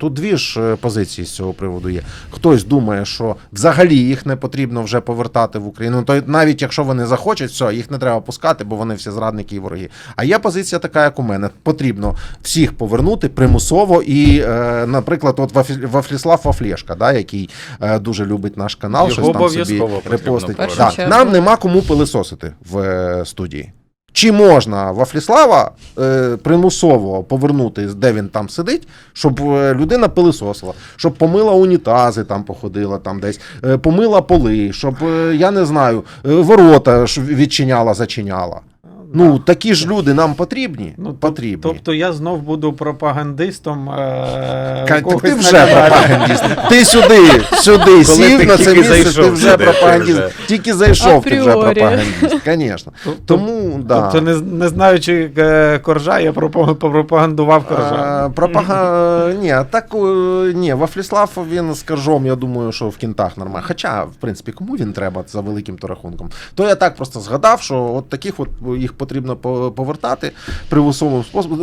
Тут дві ж е, позиції з цього приводу є. Хтось думає, що взагалі їх не потрібно вже повертати в Україну. То навіть якщо вони захочуть, все, їх не треба пускати, бо вони всі зрадники і вороги. А є позиція така, як у мене. Потрібно всіх повернути примусово. І, е, наприклад, от Вафліслав Вафлєшка, да, який е, дуже любить наш канал, Його щось там собі обов'язково репостить. чергу. нам нема кому пилисосити в е, студії. Чи можна Вафліслава е, примусово повернути, де він там сидить, щоб е, людина пилисосила, щоб помила унітази, там походила там десь, е, помила поли, щоб е, я не знаю, е, ворота відчиняла, зачиняла. Ну, такі ж люди нам потрібні. Ну, потрібні. Тобто я знов буду пропагандистом. Е- когось ти вже пропагандист. Ти сюди, сюди сів на це місце, ти вже сюди, пропагандист. вже. Тільки зайшов, ти вже пропагандист. Звісно. Тобто- Тому, да. Тобто, не, не знаючи е, коржа, я пропагандував коржа. Е, Пропага... Ні, так е, ні, Вафліслав він з коржом, я думаю, що в кінтах нормально. Хоча, в принципі, кому він треба за великим то рахунком? То я так просто згадав, що от таких от їх потрібно по- повертати примусовим способом.